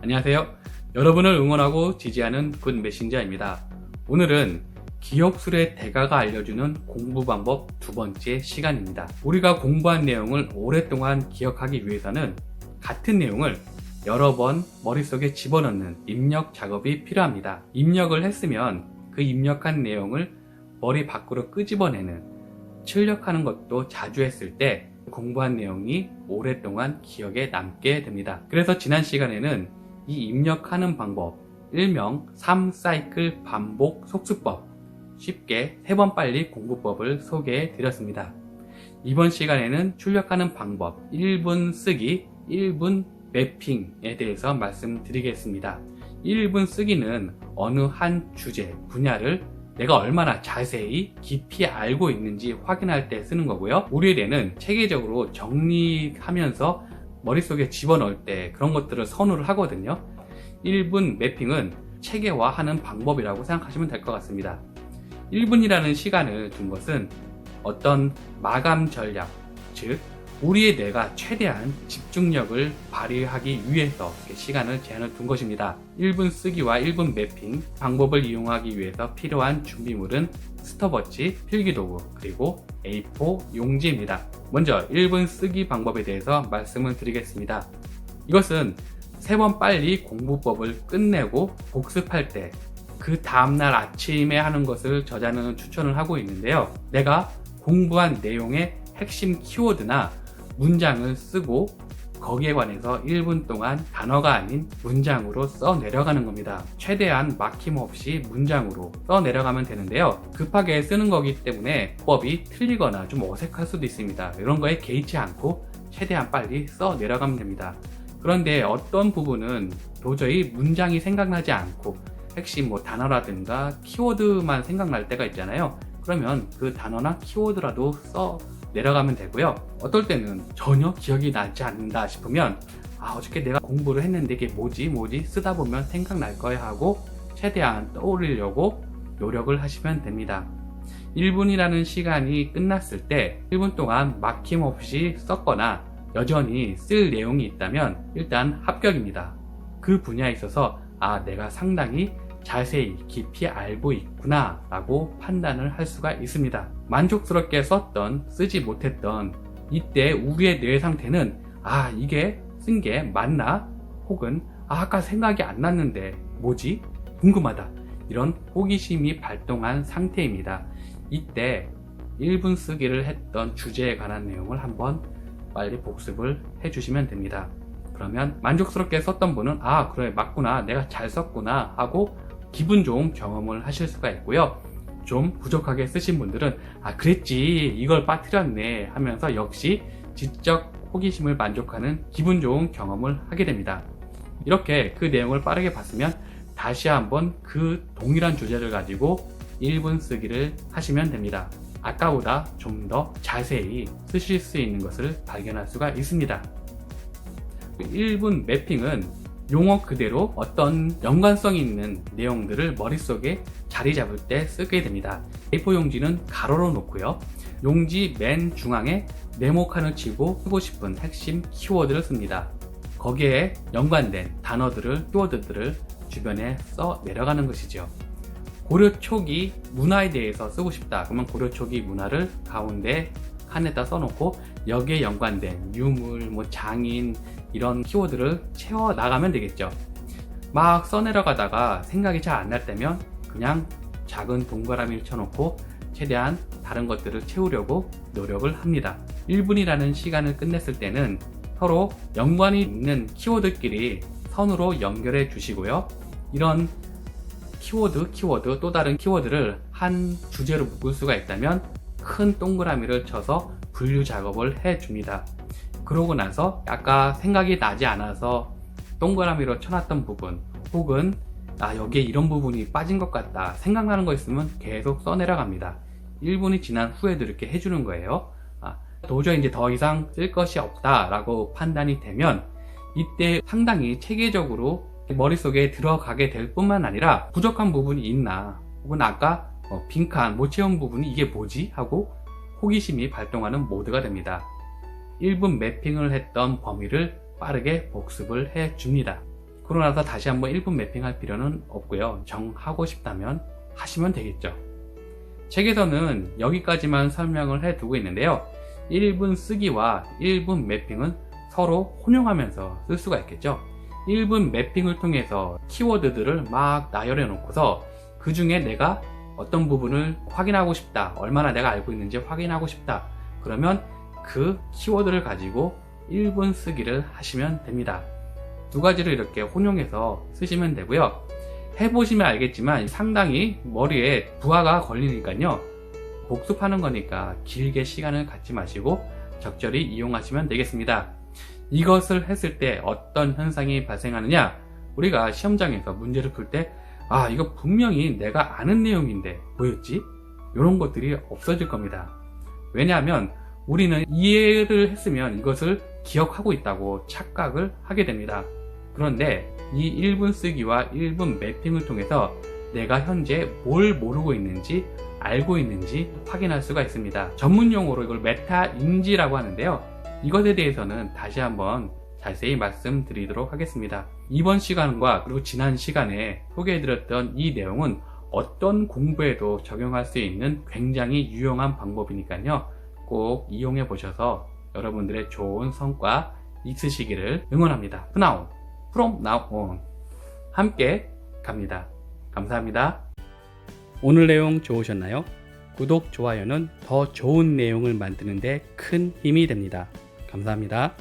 안녕하세요. 여러분을 응원하고 지지하는 굿 메신저입니다. 오늘은 기억술의 대가가 알려주는 공부 방법 두 번째 시간입니다. 우리가 공부한 내용을 오랫동안 기억하기 위해서는 같은 내용을 여러 번 머릿속에 집어넣는 입력 작업이 필요합니다. 입력을 했으면 그 입력한 내용을 머리 밖으로 끄집어내는 출력하는 것도 자주 했을 때 공부한 내용이 오랫동안 기억에 남게 됩니다. 그래서 지난 시간에는 이 입력하는 방법, 일명 3사이클 반복 속수법, 쉽게 세번 빨리 공부법을 소개해 드렸습니다. 이번 시간에는 출력하는 방법, 1분 쓰기, 1분 매핑에 대해서 말씀드리겠습니다. 1분 쓰기는 어느 한 주제, 분야를 내가 얼마나 자세히 깊이 알고 있는지 확인할 때 쓰는 거고요. 우리 뇌는 체계적으로 정리하면서 머릿속에 집어넣을 때 그런 것들을 선호를 하거든요. 1분 매핑은 체계화하는 방법이라고 생각하시면 될 것 같습니다. 1분이라는 시간을 둔 것은 어떤 마감 전략, 즉 우리의 뇌가 최대한 집중력을 발휘하기 위해서 시간을 제한을 둔 것입니다. 1분 쓰기와 1분 매핑 방법을 이용하기 위해서 필요한 준비물은 스톱워치, 필기도구, 그리고 A4 용지입니다. 먼저 1분 쓰기 방법에 대해서 말씀을 드리겠습니다. 이것은 세 번 빨리 공부법을 끝내고 복습할 때 그 다음날 아침에 하는 것을 저자는 추천을 하고 있는데요. 내가 공부한 내용의 핵심 키워드나 문장을 쓰고 거기에 관해서 1분 동안 단어가 아닌 문장으로 써 내려가는 겁니다. 최대한 막힘없이 문장으로 써 내려가면 되는데요. 급하게 쓰는 거기 때문에 법이 틀리거나 좀 어색할 수도 있습니다. 이런 거에 개의치 않고 최대한 빨리 써 내려가면 됩니다. 그런데 어떤 부분은 도저히 문장이 생각나지 않고 핵심 뭐 단어라든가 키워드만 생각날 때가 있잖아요. 그러면 그 단어나 키워드라도 써 내려가면 되고요. 어떨 때는 전혀 기억이 나지 않는다 싶으면 아 어저께 내가 공부를 했는데 이게 뭐지 뭐지 쓰다 보면 생각날 거야 하고 최대한 떠올리려고 노력을 하시면 됩니다. 1분이라는 시간이 끝났을 때 1분 동안 막힘없이 썼거나 여전히 쓸 내용이 있다면 일단 합격입니다. 그 분야에 있어서 아 내가 상당히 자세히 깊이 알고 있구나 라고 판단을 할 수가 있습니다. 만족스럽게 썼던 쓰지 못했던 이때 우리의 뇌 상태는 아 이게 쓴 게 맞나? 혹은 아 아까 생각이 안 났는데 뭐지? 궁금하다. 이런 호기심이 발동한 상태입니다. 이때 1분 쓰기를 했던 주제에 관한 내용을 한번 빨리 복습을 해주시면 됩니다. 그러면 만족스럽게 썼던 분은 아 그래 맞구나 내가 잘 썼구나 하고 기분 좋은 경험을 하실 수가 있고요. 좀 부족하게 쓰신 분들은 아 그랬지 이걸 빠뜨렸네 하면서 역시 지적 호기심을 만족하는 기분 좋은 경험을 하게 됩니다. 이렇게 그 내용을 빠르게 봤으면 다시 한번 그 동일한 주제를 가지고 1분 쓰기를 하시면 됩니다. 아까보다 좀 더 자세히 쓰실 수 있는 것을 발견할 수가 있습니다. 1분 매핑은 용어 그대로 어떤 연관성이 있는 내용들을 머릿속에 자리 잡을 때 쓰게 됩니다. A4 용지는 가로로 놓고요. 용지 맨 중앙에 네모칸을 치고 쓰고 싶은 핵심 키워드를 씁니다. 거기에 연관된 단어들을, 키워드들을 주변에 써 내려가는 것이죠. 고려 초기 문화에 대해서 쓰고 싶다. 그러면 고려 초기 문화를 가운데 칸에다 써놓고 여기에 연관된 유물, 뭐 장인 이런 키워드를 채워 나가면 되겠죠. 막 써내려가다가 생각이 잘 안 날 때면 그냥 작은 동그라미를 쳐놓고 최대한 다른 것들을 채우려고 노력을 합니다. 1분이라는 시간을 끝냈을 때는 서로 연관이 있는 키워드끼리 선으로 연결해 주시고요. 이런 키워드, 키워드, 또 다른 키워드를 한 주제로 묶을 수가 있다면 큰 동그라미를 쳐서 분류 작업을 해 줍니다. 그러고 나서 아까 생각이 나지 않아서 동그라미로 쳐놨던 부분 혹은 아 여기에 이런 부분이 빠진 것 같다 생각나는 거 있으면 계속 써내려 갑니다. 1분이 지난 후에도 이렇게 해주는 거예요. 아, 도저히 이제 더 이상 쓸 것이 없다 라고 판단이 되면 이때 상당히 체계적으로 머릿속에 들어가게 될 뿐만 아니라 부족한 부분이 있나 혹은 아까 어, 빈칸 못 채운 부분이 이게 뭐지? 하고 호기심이 발동하는 모드가 됩니다 1분 매핑을 했던 범위를 빠르게 복습을 해 줍니다. 그러고 나서 다시 한번 1분 매핑할 필요는 없고요. 정하고 싶다면 하시면 되겠죠. 책에서는 여기까지만 설명을 해 두고 있는데요. 1분 쓰기와 1분 매핑은 서로 혼용하면서 쓸 수가 있겠죠. 1분 매핑을 통해서 키워드들을 막 나열해 놓고서 그 중에 내가 어떤 부분을 확인하고 싶다. 얼마나 내가 알고 있는지 확인하고 싶다. 그러면 그 키워드를 가지고 1분 쓰기를 하시면 됩니다. 두 가지를 이렇게 혼용해서 쓰시면 되고요. 해보시면 알겠지만 상당히 머리에 부하가 걸리니까요. 복습하는 거니까 길게 시간을 갖지 마시고 적절히 이용하시면 되겠습니다. 이것을 했을 때 어떤 현상이 발생하느냐? 우리가 시험장에서 문제를 풀 때, 아, 이거 분명히 내가 아는 내용인데 뭐였지? 이런 것들이 없어질 겁니다. 왜냐하면 우리는 이해를 했으면 이것을 기억하고 있다고 착각을 하게 됩니다. 그런데 이 1분 쓰기와 1분 매핑을 통해서 내가 현재 뭘 모르고 있는지 알고 있는지 확인할 수가 있습니다. 전문 용어로 이걸 메타 인지라고 하는데요. 이것에 대해서는 다시 한번 자세히 말씀드리도록 하겠습니다. 이번 시간과 그리고 지난 시간에 소개해드렸던 이 내용은 어떤 공부에도 적용할 수 있는 굉장히 유용한 방법이니까요. 꼭 이용해 보셔서 여러분들의 좋은 성과 있으시기를 응원합니다. from now on. 함께 갑니다. 감사합니다. 오늘 내용 좋으셨나요? 구독, 좋아요는 더 좋은 내용을 만드는데 큰 힘이 됩니다. 감사합니다.